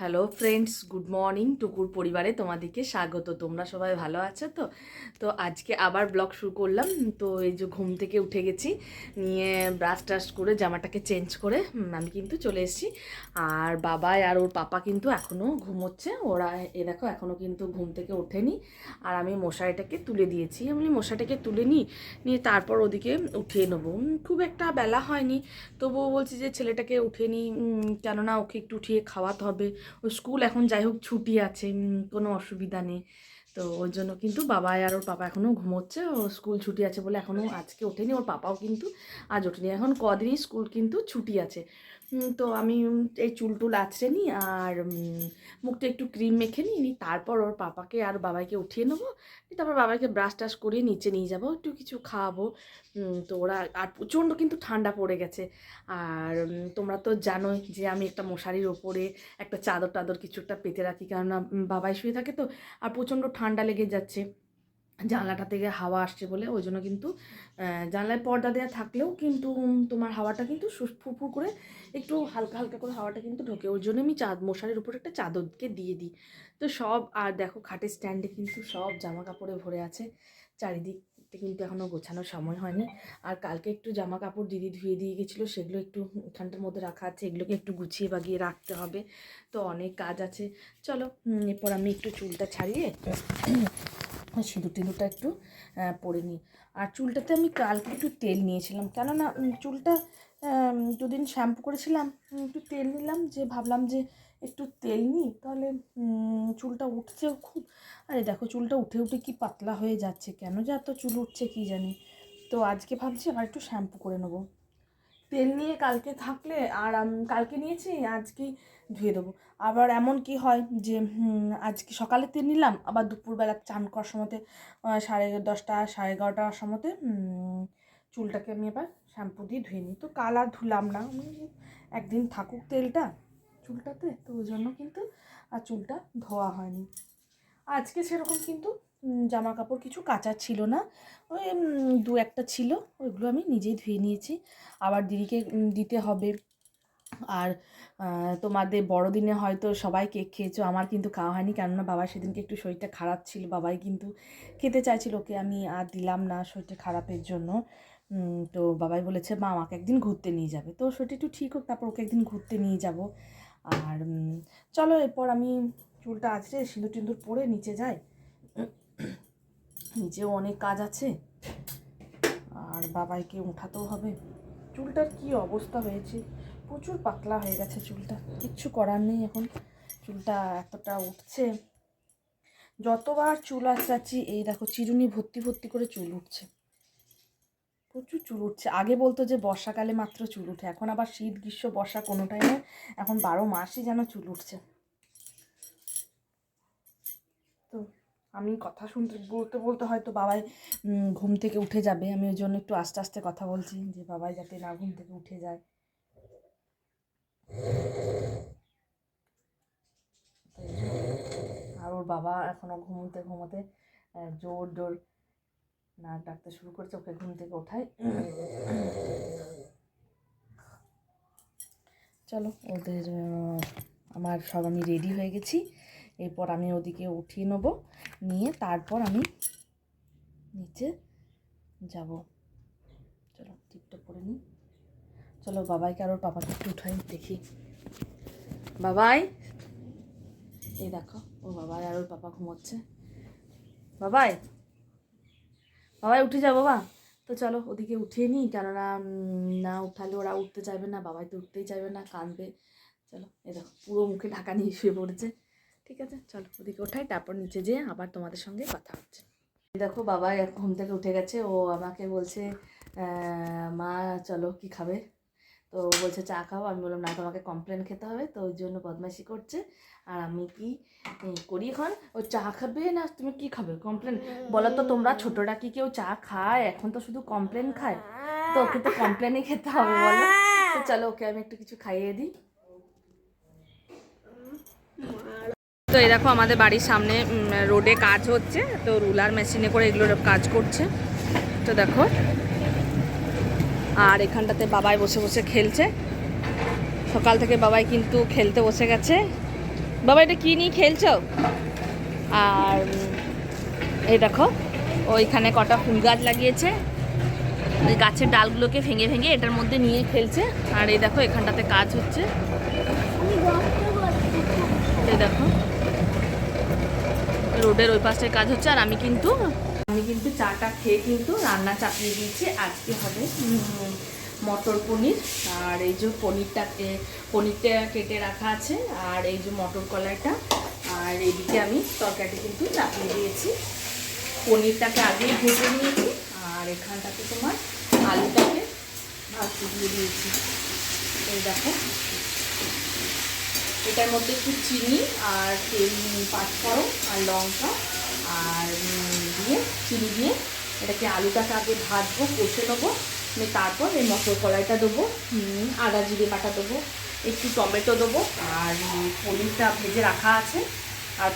Hello friends good morning টুকুর পরিবারে তোমাদেরকে স্বাগত। তোমরা সবাই ভালো আছো তো? তো আজকে আবার ব্লগ শুরু করলাম। তো এই যে ঘুম থেকে উঠে গেছি, নিয়ে ব্রাশ টাশ করে, জামাটাকে চেঞ্জ করে আমি কিন্তু চলে এসেছি। আর বাবাই আর ওর পাপা কিন্তু এখনও ঘুমোচ্ছে। ওরা, এ দেখো এখনও কিন্তু ঘুম থেকে ওঠেনি। আর আমি মশারিটাকে তুলে দিয়েছি। আমি মশারিটাকে তুলে নিই নিয়ে তারপর ওদিকে উঠিয়ে নেব। খুব একটা বেলা হয়নি। তবুও বলছি যে, ছেলেটাকে উঠিয়ে নিই কেননা ওকে একটু উঠিয়ে খাওয়াতে হবে। ও স্কুল এখন যাই হোক ছুটি আছে কোনো অসুবিধা নেই। তো ওই জন্য কিন্তু বাবা আর ওর পাপা এখনও ঘুমোচ্ছে, ও স্কুল ছুটি আছে বলে এখনও আজকে ওঠেনি, ওর পাপাও কিন্তু আজ ওঠেনি। এখন কদিনই স্কুল কিন্তু ছুটি আছে। তো আমি এই চুল টুল আছড়ে নিই আর মুখটা একটু ক্রিম মেখে নিই নিই তারপর ওর পাপাকে আর বাবাইকে উঠিয়ে নেব। তারপর বাবাইকে ব্রাশ টাশ করিয়ে নিচে নিয়ে যাব, একটু কিছু খাওয়াবো। তো ওরা, আর প্রচণ্ড কিন্তু ঠান্ডা পড়ে গেছে। আর তোমরা তো জানোই যে আমি একটা মশারির ওপরে একটা চাদর টাদর কিছু একটা পেতে রাখি, কেননা বাবাই শুয়ে থাকে তো, আর প্রচণ্ড ঠান্ডা লেগে যাচ্ছে। জানলাটা থেকে হাওয়া আসছে বলে, ওই জন্য কিন্তু জানলায় পর্দা দেওয়া থাকলেও কিন্তু তোমার হাওয়াটা কিন্তু ফুরফুর করে একটু হালকা হালকা করে হাওয়াটা কিন্তু ঢোকে। ওই জন্য আমি চাঁদ মশারির উপরে একটা চাদরকে দিয়ে দিই। তো সব, আর দেখো খাটের স্ট্যান্ডে কিন্তু সব জামা কাপড়ে ভরে আছে। চারিদিক কিন্তু এখনও গোছানোর সময় হয়নি। আর কালকে একটু জামা কাপড় দিদি ধুয়ে দিয়ে গেছিল, সেগুলো একটু এখানটার মধ্যে রাখা আছে, এগুলোকে একটু গুছিয়ে বাগিয়ে রাখতে হবে। তো অনেক কাজ আছে। চলো এরপর আমি একটু চুলটা ছাড়িয়ে সিঁদুর টিঁদুরটা একটু পরে নিই। আর চুলটাতে আমি কালকে একটু তেল নিয়েছিলাম। কেননা চুলটা দুদিন শ্যাম্পু করেছিলাম একটু তেল নিলাম, যে ভাবলাম যে একটু তেল নিই, তাহলে চুলটা উঠছেও খুব, আরে দেখো, চুলটা উঠে উঠে কি পাতলা হয়ে যাচ্ছে, কেন যে এত চুল উঠছে কি জানি। তো আজকে ভাবছি আবার একটু শ্যাম্পু করে নেব। তেল নিয়ে কালকে থাকলে, আর কালকে নিয়েছি, আজকে ধুয়ে দেবো। আবার এমন কি হয় যে আজকে সকালে তেল নিলাম, আবার দুপুরবেলা চান করার সময়তে সাড়ে দশটা, সাড়ে এগারোটার সময়তে চুলটাকে আমি এবার শ্যাম্পু দিয়ে ধুয়ে নিই। তো কাল আর ধুলাম না। একদিন থাকুক তেলটা চুলটাতে, তো ওই জন্য কিন্তু আর চুলটা ধোয়া হয়নি। আজকে সেরকম কিন্তু জামা কাপড় কিছু কাঁচা ছিল না। ওই দু একটা ছিল, ওইগুলো আমি নিজেই ধুয়ে নিয়েছি। আবার দিদিকে দিতে হবে। আর তোমাদের বড়দিনে হয়তো সবাই কেক খেয়েছো, আমার কিন্তু খাওয়া হয়নি। কেননা বাবা সেদিনকে একটু শরীরটা খারাপ ছিল, বাবাই কিন্তু খেতে চাইছিল, ওকে আমি আর দিলাম না শরীরটা খারাপের জন্য। তো বাবাই বলেছে, মা, আমাকে একদিন ঘুরতে নিয়ে যাবে। তো শরীরটা একটু ঠিক হোক, তারপর ওকে একদিন ঘুরতে নিয়ে যাব। আর চলো, এরপর আমি চুলটা আছড়ে সিঁদুর টিঁদুর পরে নিচে যাই। নিচেও অনেক কাজ আছে। আর বাবাইকে উঠাতেও হবে। চুলটার কি অবস্থা হয়েছে? প্রচুর পাতলা হয়ে গেছে চুলটা। কিচ্ছু করার নেই এখন। চুলটা এতটা উঠছে। যতবার চুল আঁচড়াচ্ছি, এই দেখো চিরুনি ভর্তি ভর্তি করে চুল উঠছে। প্রচুর চুল উঠছে। আগে বলতো যে বর্ষাকালে মাত্র চুল উঠে। এখন আবার শীত, গ্রীষ্ম, বর্ষা কোনোটাই নয়। এখন বারো মাসই যেন চুল উঠছে। আমি কথা শুনতে বলতে বলতে হয়তো বাবাই ঘুম থেকে উঠে যাবে। আমি ওই জন্য একটু আস্তে আস্তে কথা বলছি যে বাবাই যাতে না ঘুম থেকে উঠে যায়। আর ওর বাবা এখনও ঘুমোতে ঘুমোতে জোর জোর নাক ডাকতে শুরু করেছে। ওকে ঘুম থেকে ওঠাই। চলো, ওদের আমার সব আমি রেডি হয়ে গেছি। এরপর আমি ওদিকে উঠিয়ে নেব। নিয়ে তারপর আমি নিচে যাব। চলো, টিপটা পরে নিই। চলো, বাবাইকে আর ওর পাপাকে একটু উঠাই, দেখি। বাবাই! এই দেখো ও বাবাই আর ওর পাপা ঘুমোচ্ছে। বাবাই! বাবাই, উঠে যাও বাবা। তো চলো, ওদিকে উঠিয়ে নিই, কেননা না উঠালে ওরা উঠতে চাইবে না, বাবাই তো উঠতেই চাইবে না, কাঁদবে। চলো, এই দেখো, পুরো মুখে ঢাকা নিয়ে শুয়ে পড়েছে। ঠিক আছে? চলো, ওদিকে ওঠাই, তারপর নিচে যেয়ে আবার তোমাদের সঙ্গে কথা হচ্ছে। দেখো, বাবা ঘুম থেকে উঠে গেছে, ও আমাকে বলছে মা, চলো, কি খাবে? তো বলছে, চা খাও। আমি বললাম, না, তোমাকে কমপ্লেন খেতে হবে, তো ওই জন্য বদমাইশি করছে। আর আমি কি করি এখন? ও চা খাবে না? তুমি কি খাবে? কমপ্লেন বলো তো, তোমরা ছোটরা কি কেউ চা খায়? এখন তো শুধু কমপ্লেন খায়। তো ওকে তো কমপ্লেনই খেতে হবে, বলো। তো চলো, ওকে আমি একটু কিছু খাইয়ে দিই। তো এই দেখো আমাদের বাড়ির সামনে রোডে কাজ হচ্ছে, তো রুলার মেশিনে করে এগুলোর কাজ করছে। তো দেখো, আর এখানটাতে বাবাই বসে বসে খেলছে। সকাল থেকে বাবাই কিন্তু খেলতে বসে গেছে। বাবা এটা কি নিয়ে খেলছো? আর, এই দেখো ওইখানে কটা ফুল গাছ লাগিয়েছে। ওই গাছের ডালগুলোকে ভেঙে ভেঙে এটার মধ্যে নিয়ে খেলছে। আর এই দেখো, এখানটাতে কাজ হচ্ছে। এই দেখো রোডের ওই পাশটায় কাজ হচ্ছে, আর আমি কিন্তু আমি কিন্তু চাটা খেয়ে কিন্তু রান্না চাপিয়ে দিয়েছি। আজকে হবে মটর পনির। আর এই যে পনিরটা পনিরটা কেটে রাখা আছে, আর এই যে মটর কলাইটা। আর এদিকে আমি তরকারিটা কিন্তু চাপিয়ে দিয়েছি। পনিরটাকে আগেই ভেজে নিয়েছি, আর এখানটাতে তোমার আলুটাকে ভাজতে দিয়ে দিয়েছি। এই দেখো। এটার মধ্যে একটু চিনি আর তেল পাঁচফোড়ন আর লঙ্কা আর দিয়ে চিনি দিয়ে এটাকে আলুটাকে আগে ভাজবো, কষে নেব তারপর এই মটর কলাইটা দেবো আদা জিরে বাটা দেবো, একটু টমেটো দেবো আর পনিরটা ভেজে রাখা আছে। আর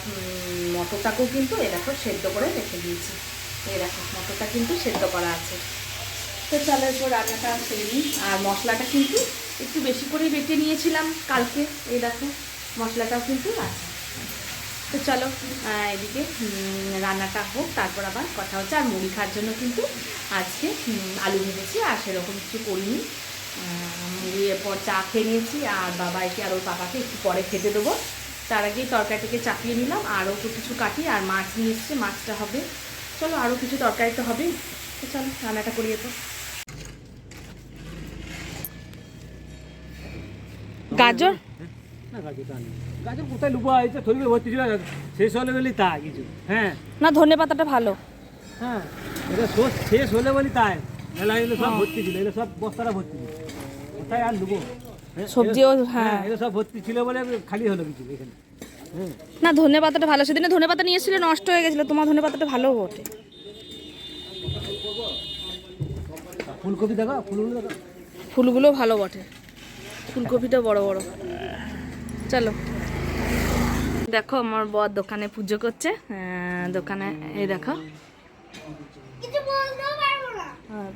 মটরটাকেও কিন্তু এ দেখো সেদ্ধ করে রেখে দিয়েছি। দেখো মটরটা কিন্তু সেদ্ধ করা আছে। তো চলো এরপর রান্নাটা সেরে আর মশলাটা কিন্তু একটু বেশি করে বেটে নিয়েছিলাম কালকে, এই দেখো, মশলাটাও কিন্তু আছে। তো চলো এদিকে রান্নাটা হোক, তারপর আবার কথা হচ্ছে। আর মুড়ি খাওয়ার জন্য কিন্তু আজকে আলু ভেজেছি, আর সেরকম কিছু করিনি। মুড়ি এরপর চা খেয়ে নিয়েছি, আর বাবাইকে আর ওর পাপাকে একটু পরে খেতে দেবো। তার আগেই তরকারিটাকে চাপিয়ে নিলাম আরও কিছু কাটি, আর মাছ নিয়ে এসছে, মাছটা হবে। চলো আরও কিছু তরকারি তো হবেই। তো চলো, রান্নাটা করিয়ে তো হ্যাঁ। না ধনে পাতাটা ভালো। হ্যাঁ এটা শেষ হলে বলি তাই। মেলা এগুলো সব ভর্তি ছিল এগুলো সব ভর্তি ছিল। কোথায় আর হ্যাঁ, সবজিও, হ্যাঁ। এগুলো সব ভর্তি ছিল বলে খালি হলো কিছু এখানে। হ্যাঁ। না ধনে পাতাটা ভালো। সেদিনে ধনে পাতা নিয়ে এসেছিলে নষ্ট হয়ে গেছিল। তোমার ধনে পাতাটা ভালো বটে। ফুলকপি দেখো ফুলগুলো দেখো। ফুলগুলো ভালো বটে। ফুলকপিটা বড় বড়। চলো। দেখো আমার বর দোকানে পুজো করছে। দোকানে এই দেখো।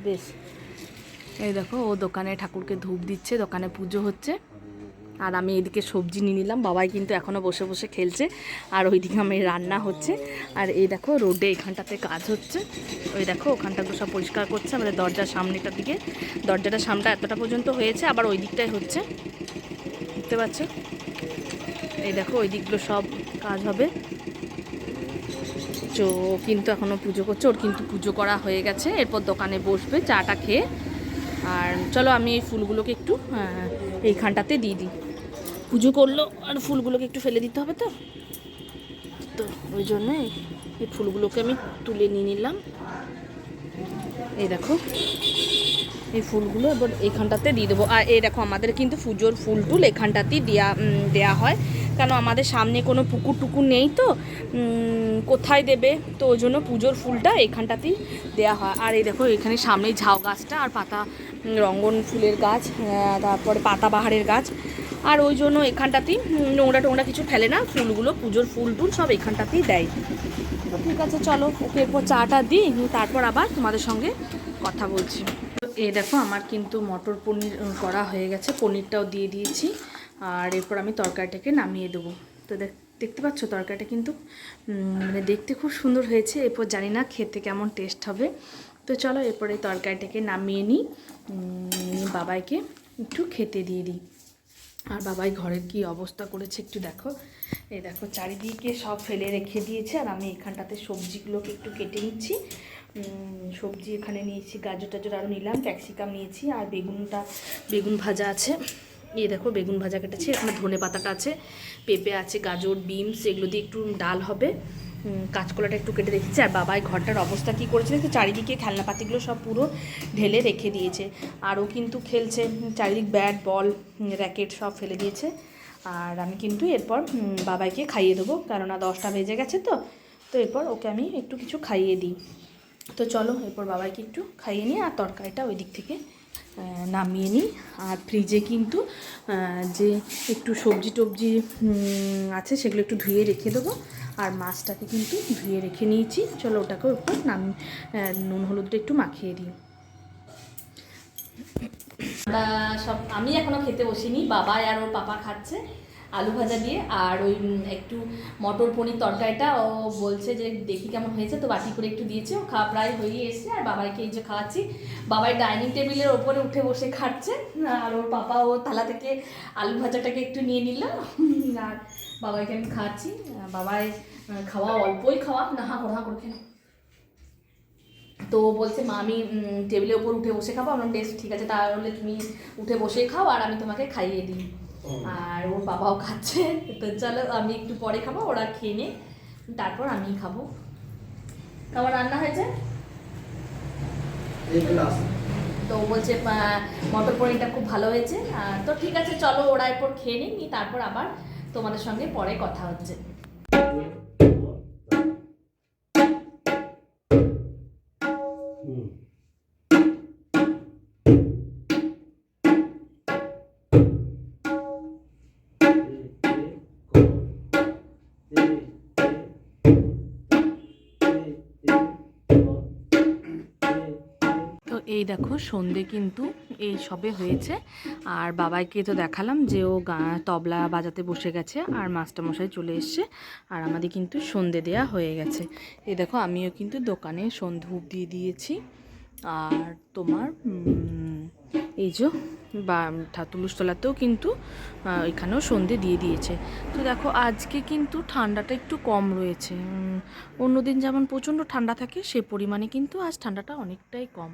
বেশ। এই দেখো ও দোকানে ঠাকুরকে ধূপ দিচ্ছে দোকানে পুজো হচ্ছে। আর আমি এদিকে সবজি নিয়ে নিলাম। বাবাই কিন্তু এখনও বসে বসে খেলছে আর ওইদিকে আমি রান্না হচ্ছে। আর এই দেখো রোডে এখানটাতে কাজ হচ্ছে। ওই দেখো ওখানটাতে সব পরিষ্কার করছে আমাদের দরজার সামনেটার দিকে। দরজাটার সামনে এতটা পর্যন্ত হয়েছে, আবার ওই দিকটাই হচ্ছে। দেখতে পাচ্ছ? এই দেখো ওই দিকগুলো সব কাজ হবে। তো কিন্তু এখনও পুজো করছে, ওর কিন্তু পুজো করা হয়ে গেছে। এরপর দোকানে বসবে, চাটা খেয়ে। আর চলো আমি এই ফুলগুলোকে একটু এইখানটাতে দিয়ে দিই। পুজো করল আর ফুলগুলোকে একটু ফেলে দিতে হবে তো। তো ওই জন্য এই- ফুলগুলোকে আমি তুলে নিয়ে নিলাম। এই দেখো এই ফুলগুলো এবার এখানটাতে দিয়ে দেবো। আর এই দেখো আমাদের কিন্তু পুজোর ফুল টুল এখানটাতেই উম, দেওয়া হয়। কেন আমাদের সামনে কোনো পুকুর টুকুর নেই তো কোথায় দেবে? তো ওই জন্য পুজোর ফুলটা এখানটাতেই দেওয়া হয়। আর এই দেখো এখানে সামনেই ঝাউ গাছটা আর পাতা রঙ্গন ফুলের গাছ তারপরে পাতাবাহারের গাছ। আর ওই জন্য এখানটাতেই নোংরা টোংরা কিছু ফেলে না, ফুলগুলো, পুজোর ফুল টুল সব এখানটাতেই দেয়। তো ঠিক আছে, চলো, ওকে এরপর চাটা দিই তারপর আবার তোমাদের সঙ্গে কথা বলছি। এই দেখো, আমার কিন্তু মটর পনির করা হয়ে গেছে, পনিরটাও দিয়ে দিয়েছি, আর এরপর আমি তরকারিটাকে নামিয়ে দেবো। তো দেখ- দেখতে পাচ্ছ তরকারিটা কিন্তু মানে দেখতে খুব সুন্দর হয়েছে, এরপর জানি না খেতে কেমন টেস্ট হবে। তো চলো, এরপরে তরকারিটাকে নামিয়ে নিই বাবাইকে একটু খেতে দিয়ে দিই। আর বাবাই ঘরের কি অবস্থা করেছে একটু দেখো। এই দেখো, চারিদিকে সব ফেলে রেখে দিয়েছে, আর আমি এখানটাতে সবজিগুলোকে একটু কেটে নিচ্ছি। সবজি এখানে নিয়েছি, গাজর টাজর আরও নিলাম, ক্যাপসিকাম নিয়েছি, আর বেগুনটা, বেগুন ভাজা আছে। এই দেখো, বেগুন ভাজা কেটেছি, এখানে ধনে পাতাটা আছে, পেঁপে আছে, গাজর, বিনস, এগুলো দিয়ে একটু ডাল হবে। কাঁচকলাটা একটু কেটে রেখেছি, আর বাবাই ঘরটার অবস্থা কী করেছে দেখো চারিদিকে খেলনাপাতিগুলো সব পুরো ঢেলে রেখে দিয়েছে। আরও কিন্তু খেলছে চারিদিক ব্যাট, বল র্যাকেট সব ফেলে দিয়েছে। আর আমি কিন্তু এরপর বাবাইকে খাইয়ে দেবো, কেননা দশটা বেজে গেছে তো। তো এরপর ওকে আমি একটু কিছু খাইয়ে দিই। তো চলো, এরপর বাবাইকে একটু খাইয়ে নিই, আর তরকারিটা ওই দিক থেকে নামিয়ে নিই। আর ফ্রিজে কিন্তু যে একটু সবজি টবজি আছে সেগুলো একটু ধুয়ে রেখে দেবো। আর মাছটাকে কিন্তু ধুয়ে রেখে নিয়েছি। চলো ওটাকে একটু নাম নুন হলুদটা একটু মাখিয়ে দিই। আমরা সব, আমি এখনও খেতে বসিনি বাবা আর ওর পাপা খাচ্ছে আলু ভাজা দিয়ে। আর ওই একটু মটর পনির তরকারিটা, ও বলছে যে দেখি কেমন হয়েছে, তো বাটি করে একটু দিয়েছে। ও খাওয়া প্রায় হয়ে এসছে, আর বাবাইকে এই যে খাওয়াচ্ছি। বাবাই ডাইনিং টেবিলের ওপরে উঠে বসে খাচ্ছে। আর ওর পাপা ও থালা থেকে আলু ভাজাটাকে একটু নিয়ে নিল। আর বাবাইকে আমি খাওয়াচ্ছি আর বাবাই খাওয়া অল্পই খাওয়া না হা করে হা করে তো বলছে মা আমি টেবিলের ওপর উঠে বসে খাব। আমার টেস্ট ঠিক আছে তাহলে তুমি উঠে বসে খাও আর আমি তোমাকে খাইয়ে দিই। আর ওর বাবাও খাচ্ছে। তো চলো আমি একটু পরে খাব ওরা খেয়ে নে তারপর আমি খাব। খাবার রান্না হয়েছে? তো বলছে মটর পনিরটা খুব ভালো হয়েছে। তো ঠিক আছে চলো ওরা এরপর খেয়ে নিই তারপর আবার তোমাদের সঙ্গে পরে কথা হচ্ছে। এই দেখো সন্ধে কিন্তু এই সবে হয়েছে। আর বাবাইকে তো দেখালাম যে ও তবলা বাজাতে বসে গেছে আর মাস্টারমশাই চলে এসছে। আর আমাদের কিন্তু সন্ধে দেয়া হয়ে গেছে। এই দেখো, আমিও কিন্তু দোকানে সন্ধে দিয়ে দিয়েছি। আর তোমার এই যে বা তুলুসতলাতেও কিন্তু এখানেও সন্ধে দিয়ে দিয়েছে। তো দেখো, আজকে কিন্তু ঠান্ডাটা একটু কম রয়েছে। অন্যদিন যেমন প্রচণ্ড ঠান্ডা থাকে, সে পরিমাণে কিন্তু আজ ঠান্ডাটা অনেকটাই কম।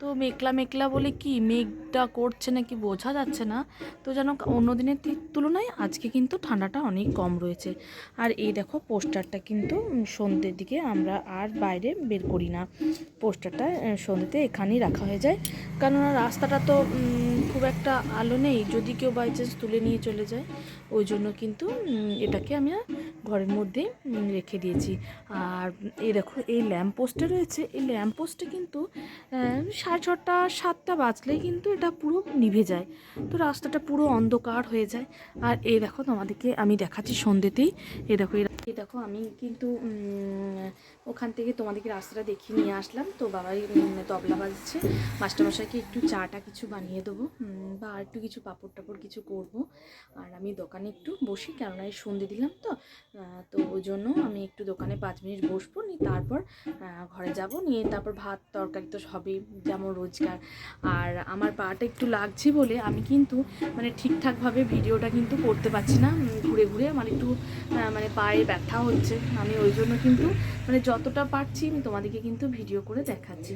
তো মেঘলা মেঘলা বলে কি? মেঘটা করছে না কি বোঝা যাচ্ছে না। তো যেন অন্য দিনের তুলনায় আজকে কিন্তু ঠান্ডাটা অনেক কম রয়েছে। আর এই দেখো পোস্টারটা কিন্তু সন্ধ্যের দিকে আমরা আর বাইরে বের করি না। পোস্টারটা সন্ধ্যেতে এখানেই রাখা হয়ে যায়। কেননা রাস্তাটা তো খুব একটা আলো নেই। যদি কেউ বাই চান্স তুলে নিয়ে চলে যায় ওই জন্য কিন্তু এটাকে আমি ঘরের মধ্যেই উম, রেখে দিয়েছি। আর এই দেখো এই ল্যাম্প পোস্টে রয়েছে। এই ল্যাম্প পোস্টে কিন্তু সাড়ে ছটা, সাতটা বাজলেই কিন্তু এটা পুরো নিভে যায়। তো রাস্তাটা পুরো অন্ধকার হয়ে যায়। আর এই দেখো তোমাদেরকে আমি দেখাচ্ছি সন্ধ্যেতেই। এই দেখো এই দেখো আমি কিন্তু ওখান থেকে তোমাদেরকে রাস্তাটা দেখিয়ে নিয়ে আসলাম। তো বাবাই তবলা বাজছে। মাস্টারমশাইকে একটু চাটা কিছু বানিয়ে দেবো বা আর একটু কিছু পাপড় টাপড় কিছু করব। আর আমি দোকানে একটু বসি, কেননা এই সন্ধে দিলাম তো। তো ওই জন্য আমি একটু দোকানে পাঁচ মিনিট বসবো, নিয়ে তারপর ঘরে যাব। নিয়ে তারপর ভাত, তরকারি তো সবই যেমন রোজগার। আর আমার পাটা একটু লাগছে বলে আমি কিন্তু মানে ঠিকঠাকভাবে ভিডিওটা কিন্তু করতে পারছি না ঘুরে ঘুরে। আমার একটু মানে পায়ে ব্যথা হচ্ছে। আমি ওই জন্য কিন্তু মানে যতটা পারছি আমি তোমাদেরকে কিন্তু ভিডিও করে দেখাচ্ছি।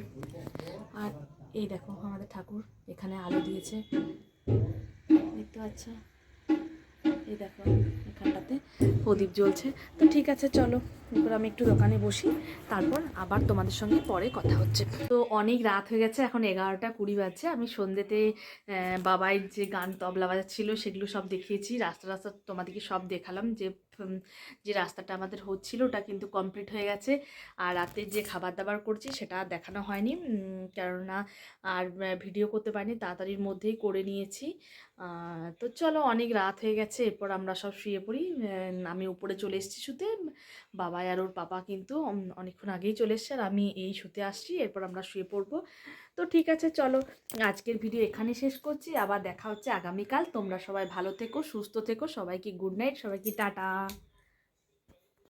আর এই দেখো আমাদের ঠাকুর এখানে আলো দিয়েছে। দেখতে পাচ্ছ? এই দেখো এখানটাতে প্রদীপ জ্বলছে। তো ঠিক আছে, চলো। এরপর আমি একটু দোকানে বসি, তারপর আবার তোমাদের সঙ্গে পরে কথা হচ্ছে। তো অনেক রাত হয়ে গেছে, এখন এগারোটা কুড়ি বাজছে, আমি সন্ধ্যেতে বাবাই যে গান তবলা বাজাচ্ছিল সেগুলো সব দেখিয়েছি, রাস্তা রাস্তা তোমাদেরকে সব দেখালাম যে যে রাস্তাটা আমাদের হচ্ছিল ওটা কিন্তু কমপ্লিট হয়ে গেছে, আর রাতে যে খাবার দাবার করছি সেটা দেখানো হয়নি কেননা আর ভিডিও করতে পারিনি, তাড়াতাড়ির মধ্যেই করে নিয়েছি। তো চলো অনেক রাত হয়ে গেছে, এরপর আমরা সব শুয়ে পড়ি আমি উপরে চলে এসেছি শুতে, বাবা আর ওর পাপা কিন্তু অনেকক্ষণ আগেই চলে এসছে আর আমি এই শুতে আসছি, এরপর আমরা শুয়ে পড়ব। তো ঠিক আছে, চলো, আজকের ভিডিও এখানে শেষ করছি, আবার দেখা হচ্ছে আগামীকাল। তোমরা সবাই ভালো থেকো, সুস্থ থেকো, সবাইকে গুড নাইট সবাইকে টাটা।